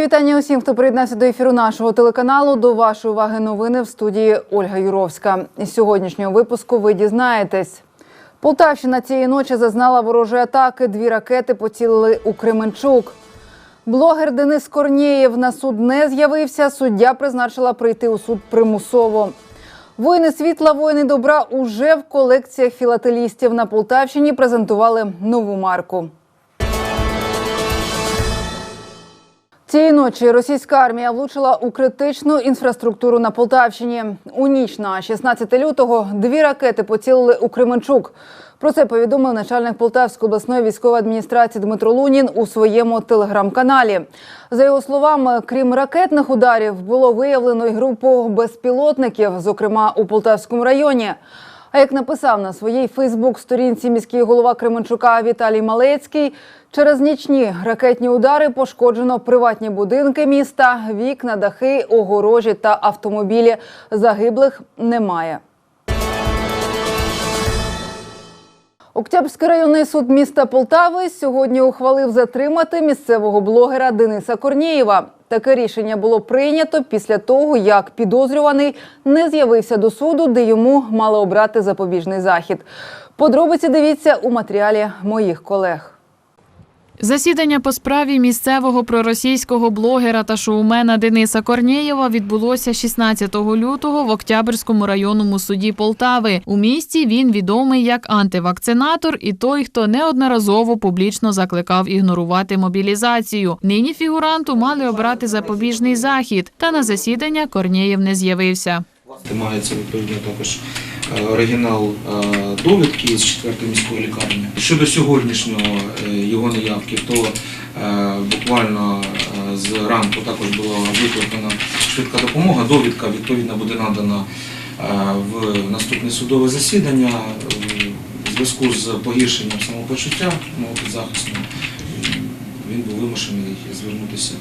Мої вітання усім, хто приєднався до ефіру нашого телеканалу. До вашої уваги новини в студії Ольга Юровська. Із сьогоднішнього випуску ви дізнаєтесь. Полтавщина цієї ночі зазнала ворожої атаки. Дві ракети поцілили у Кременчук. Блогер Денис Корнієв на суд не з'явився. Суддя призначила прийти у суд примусово. Воїни світла, воїни добра уже в колекціях філателістів на Полтавщині презентували нову марку. Цієї ночі російська армія влучила у критичну інфраструктуру на Полтавщині. У ніч на 16 лютого дві ракети поцілили у Кременчук. Про це повідомив начальник Полтавської обласної військової адміністрації Дмитро Лунін у своєму телеграм-каналі. За його словами, крім ракетних ударів, було виявлено й групу безпілотників, зокрема у Полтавському районі. А як написав на своїй Фейсбук-сторінці міський голова Кременчука Віталій Малецький, через нічні ракетні удари пошкоджено приватні будинки міста, вікна, дахи, огорожі та автомобілі. Загиблих немає. Октябрський районний суд міста Полтави сьогодні ухвалив затримати місцевого блогера Дениса Корнієва. Таке рішення було прийнято після того, як підозрюваний не з'явився до суду, де йому мали обрати запобіжний захід. Подробиці дивіться у матеріалі моїх колег. Засідання по справі місцевого проросійського блогера та шоумена Дениса Корнєєва відбулося 16 лютого в Октябрьському районному суді Полтави. У місті він відомий як антивакцинатор і той, хто неодноразово публічно закликав ігнорувати мобілізацію. Нині фігуранту мали обрати запобіжний захід, та на засідання Корнєєв не з'явився. Мається відповідно також оригінал е, довідки з 4 міської лікарні. Щодо сьогоднішнього е, його неявки, то е, буквально е, з ранку також була викликана швидка допомога. Довідка відповідно буде надана е, в наступне судове засідання Е, в зв'язку з погіршенням самопочуття мого підзахисного. Він був вимушений звернутися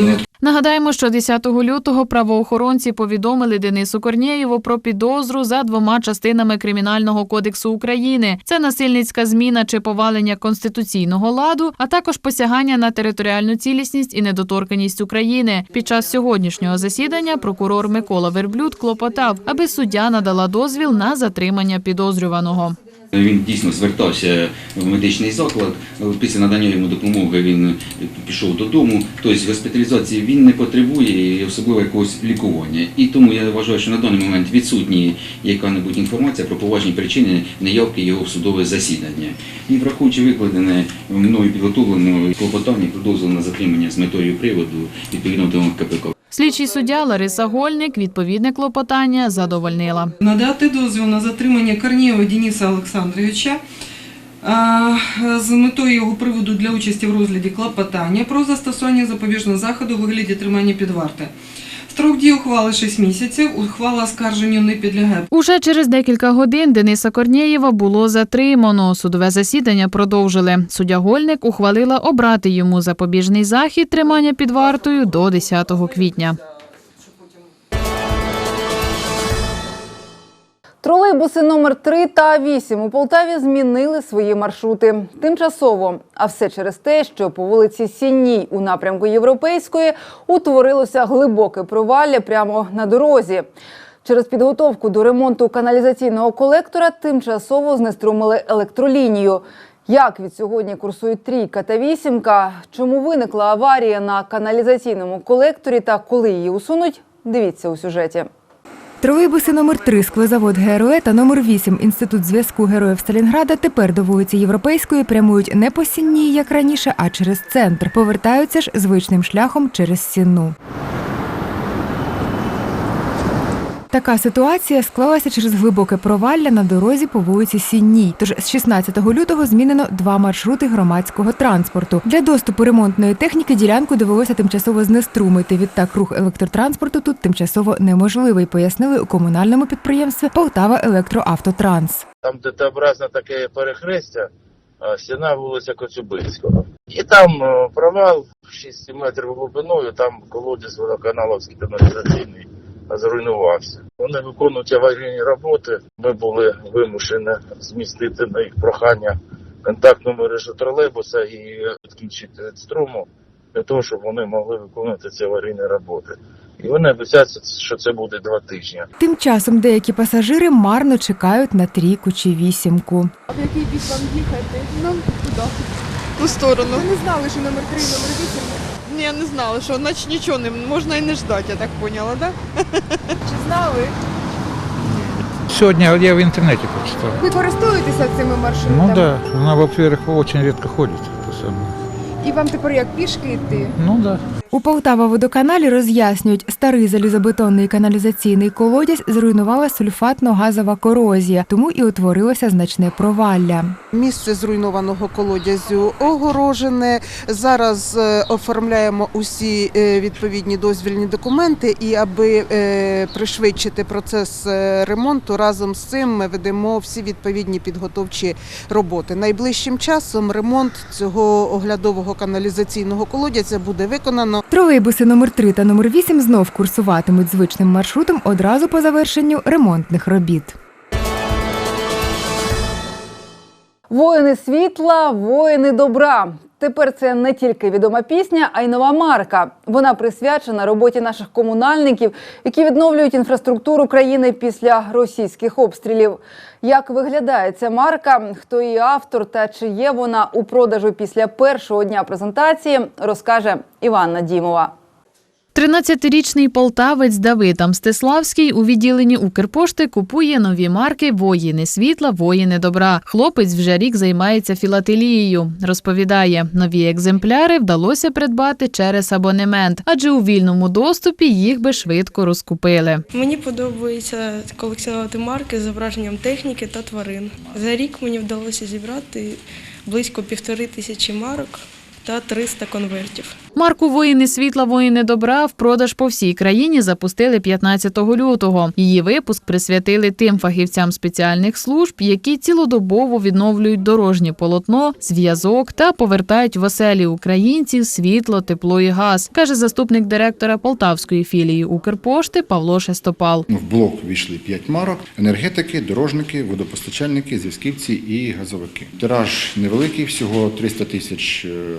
на Нагадаємо, що 10 лютого правоохоронці повідомили Денису Корнієву про підозру за двома частинами Кримінального кодексу України: це насильницька зміна чи повалення конституційного ладу, а також посягання на територіальну цілісність і недоторканність України. Під час сьогоднішнього засідання прокурор Микола Верблюд клопотав, аби суддя надала дозвіл на затримання підозрюваного. Він дійсно звертався в медичний заклад. Після надання йому допомоги він пішов додому. Тобто госпіталізації він не потребує особливо якогось лікування. І тому я вважаю, що на даний момент відсутні яка-небудь інформація про поважні причини неявки його в судове засідання. І враховуючи викладене мною підготовлено клопотання про дозвіл на затримання з метою приводу відповідно до КПК. Слідчий суддя Лариса Гольник відповідне клопотання задовольнила. надати дозвіл на затримання Корнієва Дениса Олександровича з метою його приводу для участі в розгляді клопотання про застосування запобіжного заходу у вигляді тримання під вартою. Строк дії ухвали 6 місяців. Ухвала оскарженню не підлягає. Уже через декілька годин Дениса Корнєєва було затримано. Судове засідання продовжили. Суддя Гольник ухвалила обрати йому запобіжний захід тримання під вартою до 10 квітня. Тролейбуси номер 3 та 8 у Полтаві змінили свої маршрути тимчасово. А все через те, що по вулиці Сінній у напрямку Європейської утворилося глибоке провалля прямо на дорозі. Через підготовку до ремонту каналізаційного колектора тимчасово знеструмили електролінію. Як від сьогодні курсують трійка та вісімка? Чому виникла аварія на каналізаційному колекторі та коли її усунуть? Дивіться у сюжеті. Тролейбуси номер 3 склозавод ГРОЕ та номер 8 Інститут зв'язку героїв Сталінграда тепер до вулиці Європейської прямують не по Сінній, як раніше, а через центр. Повертаються ж звичним шляхом через Сінну. Така ситуація склалася через глибоке провалля на дорозі по вулиці Сінній. Тож з 16 лютого змінено два маршрути громадського транспорту. Для доступу ремонтної техніки ділянку довелося тимчасово знеструмити. Відтак рух електротранспорту тут тимчасово неможливий, пояснили у комунальному підприємстві Полтава Електроавтотранс. там де таке перехрестя, стіна вулиця Коцюбинського. І там е, провал 6 метрів глибиною, там колодязь водоканаловський каналізаційний зруйнувався. Вони виконують аварійні роботи. Ми були вимушені змістити на їх прохання контактну мережу тролейбуса і відключити від струму для того, щоб вони могли виконувати ці аварійні роботи. І вони обіцяють, що це буде два тижні. Тим часом деякі пасажири марно чекають на трійку чи вісімку. А в який бік вам їхати? Ну, куди? ту сторону. Ви не знали, що номер 3 номер 8? Ні, я не знала, що наче нічого не можна і не ждати, я так поняла, да? Чи знали? Сегодня я в интернете прочитал. Ви користуєтеся цими маршрутами? Ну да, она, во-первых, очень редко ходит. І вам тепер як пішки йти? Ну да. У Полтава водоканалі роз'яснюють, старий залізобетонний каналізаційний колодязь зруйнувала сульфатно-газова корозія, тому і утворилося значне провалля. Місце зруйнованого колодязю огорожене. Зараз е, оформляємо усі е, відповідні дозвільні документи, і аби е, пришвидшити процес ремонту, разом з цим ми ведемо всі відповідні підготовчі роботи. Найближчим часом ремонт цього оглядового каналізаційного колодязя буде виконано. Тролейбуси номер 3 та номер 8 знов курсуватимуть звичним маршрутом одразу по завершенню ремонтних робіт. Воїни світла, воїни добра. Тепер це не тільки відома пісня, а й нова марка. Вона присвячена роботі наших комунальників, які відновлюють інфраструктуру країни після російських обстрілів. Як виглядає ця марка, хто її автор та чи є вона у продажу після першого дня презентації, розкаже Іванна Дімова. 13-річний полтавець Давид Амстиславський у відділенні Укрпошти купує нові марки Воїни світла, воїни добра. Хлопець вже рік займається філателією. Розповідає, нові екземпляри вдалося придбати через абонемент, адже у вільному доступі їх би швидко розкупили. Мені подобається колекціонувати марки з зображенням техніки та тварин. За рік мені вдалося зібрати близько півтори тисячі марок та 300 конвертів. Марку Воїни світла, воїни добра в продаж по всій країні запустили 15 лютого. Її випуск присвятили тим фахівцям спеціальних служб, які цілодобово відновлюють дорожнє полотно, зв'язок та повертають в оселі українців світло, тепло і газ, каже заступник директора Полтавської філії Укрпошти Павло Шестопал. В блок війшли 5 марок: енергетики, дорожники, водопостачальники, зв'язківці і газовики. Тираж невеликий, всього 300 тисяч е,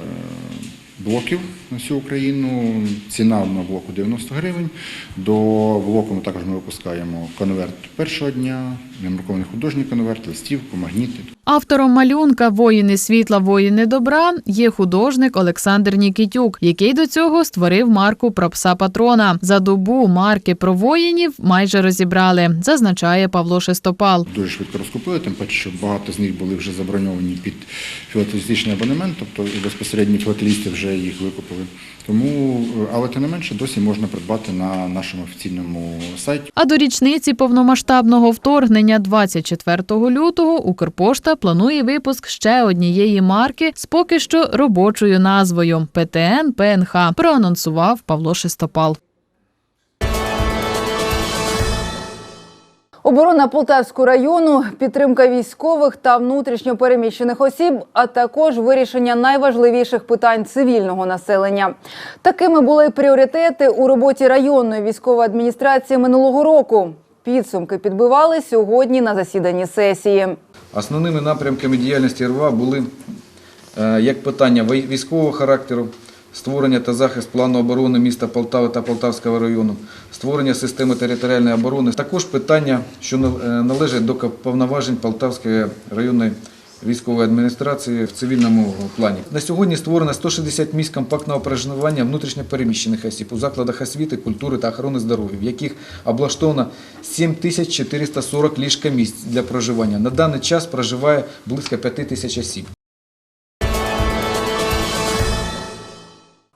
блоків на всю Україну. Ціна на блоку 90 гривень. До блоку ми також ми випускаємо конверт першого дня, намаркований художній конверт, листівку, магніти. Автором малюнка Воїни світла, воїни добра є художник Олександр Нікітюк, який до цього створив марку про пса патрона. За добу марки про воїнів майже розібрали, зазначає Павло Шестопал. Дуже швидко розкупили, тим паче, що багато з них були вже заброньовані під філателістичний абонемент, тобто і безпосередньо філателісти вже їх викупили. Тому, е, але тим не менше, досі можна придбати на нашому офіційному сайті. А до річниці повномасштабного вторгнення 24 лютого Укрпошта планує випуск ще однієї марки з поки що робочою назвою ПТН ПНХ. Проанонсував Павло Шестопал. Оборона Полтавського району, підтримка військових та внутрішньо переміщених осіб, а також вирішення найважливіших питань цивільного населення. Такими були пріоритети у роботі районної військової адміністрації минулого року. Підсумки підбивали сьогодні на засіданні сесії. Основними напрямками діяльності РВА були е, як питання вій- військового характеру, створення та захист плану оборони міста Полтави та Полтавського району, створення системи територіальної оборони, також питання, що е, належать до повноважень Полтавської районної військової адміністрації в цивільному плані. На сьогодні створено 160 місць компактного проживання внутрішньопереміщених осіб у закладах освіти, культури та охорони здоров'я, в яких облаштовано 7440 ліжка місць для проживання. На даний час проживає близько 5 тисяч осіб.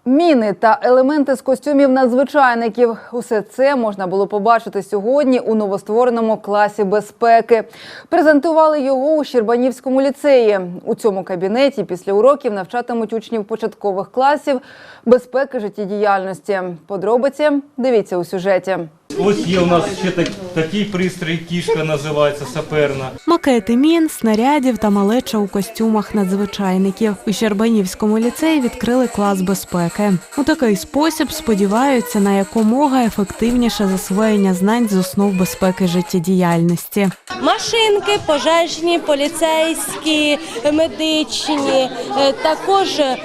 Міни та елементи з костюмів надзвичайників. Усе це можна було побачити сьогодні у новоствореному класі безпеки. Презентували його у Щербанівському ліцеї. У цьому кабінеті після уроків навчатимуть учнів початкових класів безпеки життєдіяльності. Подробиці дивіться у сюжеті. Ось є у нас ще так, такий пристрій, кішка називається саперна. Макети мін, снарядів та малеча у костюмах надзвичайників. У Щербанівському ліцеї відкрили клас безпеки. У такий спосіб сподіваються на якомога ефективніше засвоєння знань з основ безпеки життєдіяльності. Машинки, пожежні, поліцейські, медичні, е, також е,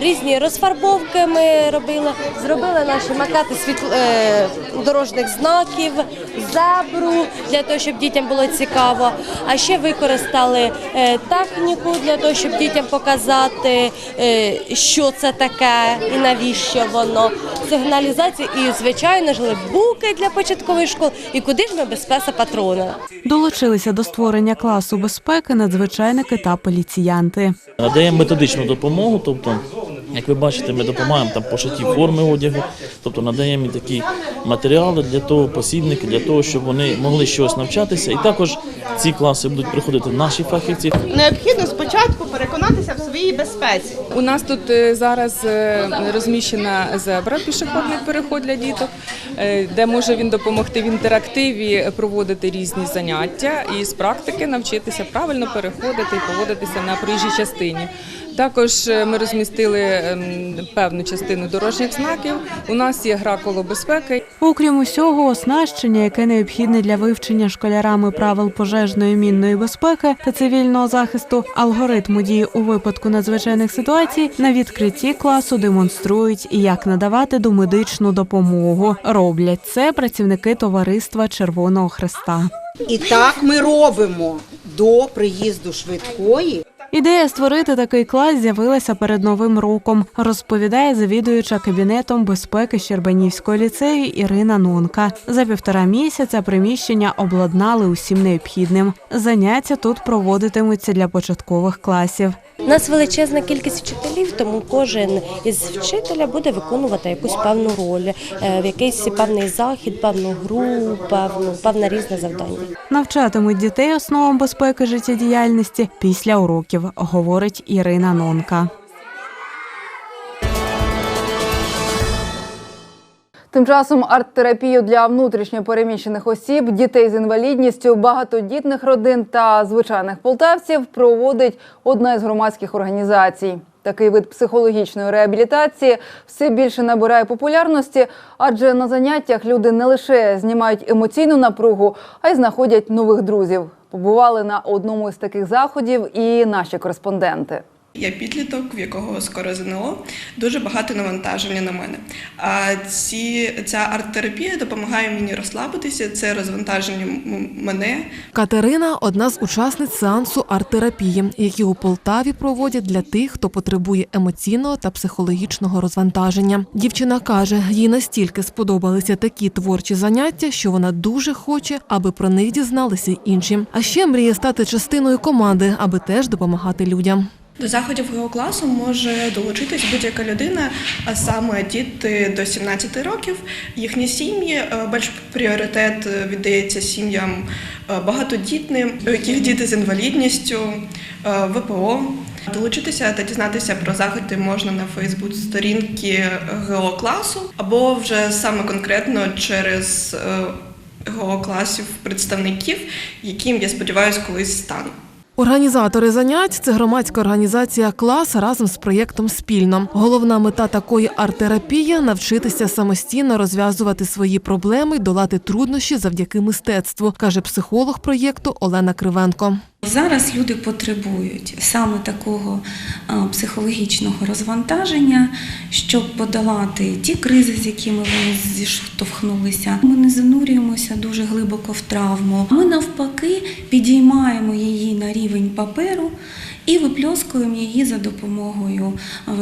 різні розфарбовки ми робили. Зробили наші макети світл... е, дорожніх знаків, зебру для того, щоб дітям було цікаво. А ще використали е, техніку для того, щоб дітям показати, е, що це таке і навіщо воно. Сигналізація і, звичайно ж, буки для початкової школи. І куди ж ми без песа патрона? Долучилися до створення класу безпеки надзвичайники та поліціянти. Надаємо методичну допомогу, тобто, як ви бачите, ми допомагаємо там пошиті форми одягу, тобто надаємо такі матеріали для того, посібники, для того, щоб вони могли щось навчатися. І також ці класи будуть приходити наші фахівці. Необхідно спочатку переконатися в своїй безпеці. У нас тут е, зараз е, розміщена зебра, пішохідний переход для діток, е, де може він допомогти в інтерактиві проводити різні заняття і з практики навчитися правильно переходити і поводитися на проїжджій частині. Також е, ми розмістили ем, певну частину дорожніх знаків. У нас є гра коло безпеки. Окрім усього, оснащення, яке необхідне для вивчення школярами правил пожежної мінної безпеки та цивільного захисту, алгоритму дії у випадку надзвичайних ситуацій, на відкритті класу демонструють, як надавати домедичну допомогу. Роблять це працівники товариства Червоного Хреста. І так ми робимо до приїзду швидкої. Ідея створити такий клас з'явилася перед новим роком, розповідає завідуюча кабінетом безпеки Щербанівського ліцею Ірина Нонка. За півтора місяця приміщення обладнали усім необхідним. Заняття тут проводитимуться для початкових класів. У нас величезна кількість вчителів, тому кожен із вчителя буде виконувати якусь певну роль, е, в якийсь певний захід, певну гру, певну певне різне завдання. Навчатимуть дітей основам безпеки життєдіяльності після уроків, говорить Ірина Нонка. Тим часом арт-терапію для внутрішньо переміщених осіб, дітей з інвалідністю, багатодітних родин та звичайних полтавців проводить одна із громадських організацій. Такий вид психологічної реабілітації все більше набирає популярності, адже на заняттях люди не лише знімають емоційну напругу, а й знаходять нових друзів. Побували на одному із таких заходів і наші кореспонденти. Я підліток, в якого скоро ЗНО, дуже багато навантаження на мене. А ці, ця арт-терапія допомагає мені розслабитися, це розвантаження мене. Катерина одна з учасниць сеансу арт-терапії, які у Полтаві проводять для тих, хто потребує емоційного та психологічного розвантаження. Дівчина каже, їй настільки сподобалися такі творчі заняття, що вона дуже хоче, аби про них дізналися інші. А ще мріє стати частиною команди, аби теж допомагати людям. До заходів його класу може долучитись будь-яка людина, а саме діти до 17 років. Їхні сім'ї е, більш пріоритет е, віддається сім'ям е, багатодітним, у яких діти з інвалідністю, ВПО. Долучитися та дізнатися про заходи можна на Фейсбук сторінки ГО класу або вже саме конкретно через ГО класів представників, яким я сподіваюся колись стану. Організатори занять це громадська організація клас разом з проєктом спільно. Головна мета такої арт-терапії – навчитися самостійно розв'язувати свої проблеми долати труднощі завдяки мистецтву, каже психолог проєкту Олена Кривенко. Зараз люди потребують саме такого психологічного розвантаження, щоб подолати ті кризи, з якими вони зіштовхнулися. Ми не занурюємося дуже глибоко в травму. Ми навпаки підіймаємо її на рівень паперу і випльоскуємо її за допомогою е,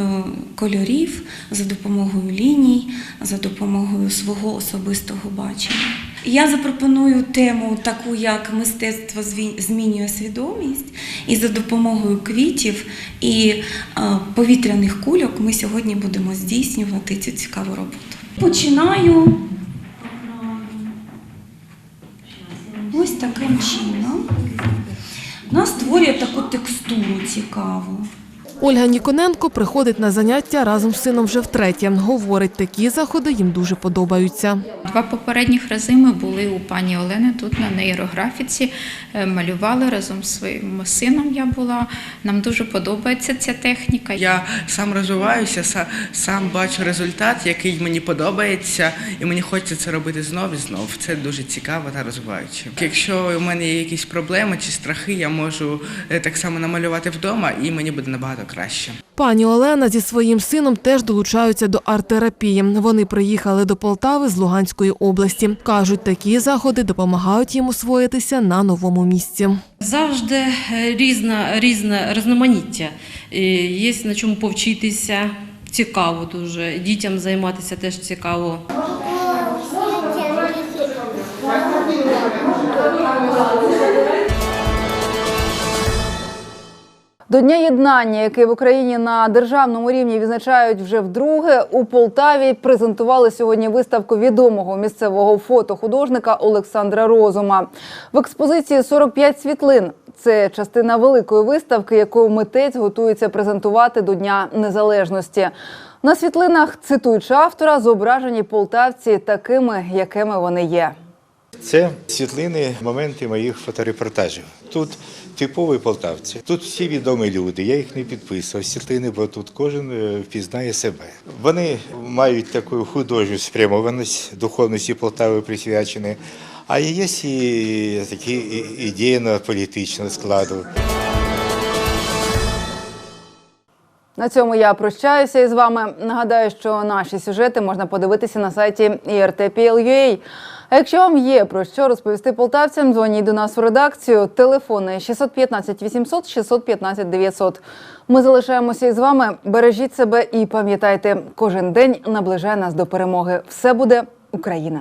кольорів, за допомогою ліній, за допомогою свого особистого бачення. Я запропоную тему таку, як мистецтво змінює свідомість, і за допомогою квітів і е, повітряних кульок ми сьогодні будемо здійснювати цю цікаву роботу. Починаю ось таким чином. Вона створює таку текстуру цікаву. Ольга Ніконенко приходить на заняття разом з сином вже втретє. Говорить, такі заходи їм дуже подобаються. Два попередніх рази ми були у пані Олени тут на нейрографіці, е, малювали разом з своїм сином. Я була. Нам дуже подобається ця техніка. Я сам розвиваюся, са- сам бачу результат, який мені подобається, і мені хочеться це робити знов і знов. Це дуже цікаво та розвиваюче. Якщо у мене є якісь проблеми чи страхи, я можу е, так само намалювати вдома, і мені буде набагато краще. Пані Олена зі своїм сином теж долучаються до арт-терапії. Вони приїхали до Полтави з Луганської області. Кажуть, такі заходи допомагають їм освоїтися на новому місці. Завжди е, різна, різноманіття. Є на чому повчитися. Цікаво дуже. Дітям займатися теж цікаво. До Дня єднання, який в Україні на державному рівні відзначають вже вдруге, у Полтаві презентували сьогодні виставку відомого місцевого фотохудожника Олександра Розума. В експозиції 45 світлин. Це частина великої виставки, яку митець готується презентувати до Дня Незалежності. На світлинах, цитуючи автора, зображені полтавці такими, якими вони є. Це світлини, моменти моїх фоторепортажів. Тут типові полтавці, тут всі відомі люди. Я їх не підписував. Світлини, бо тут кожен е, впізнає себе. Вони мають таку художню спрямованість, духовності Полтави присвячені. А є і такі ідейно-політичного складу. На цьому я прощаюся із вами. Нагадаю, що наші сюжети можна подивитися на сайті irtpl.ua. А якщо вам є про що розповісти полтавцям, дзвоніть до нас у редакцію. Телефони 615 800 615 900. Ми залишаємося із вами. Бережіть себе і пам'ятайте, кожен день наближає нас до перемоги. Все буде Україна.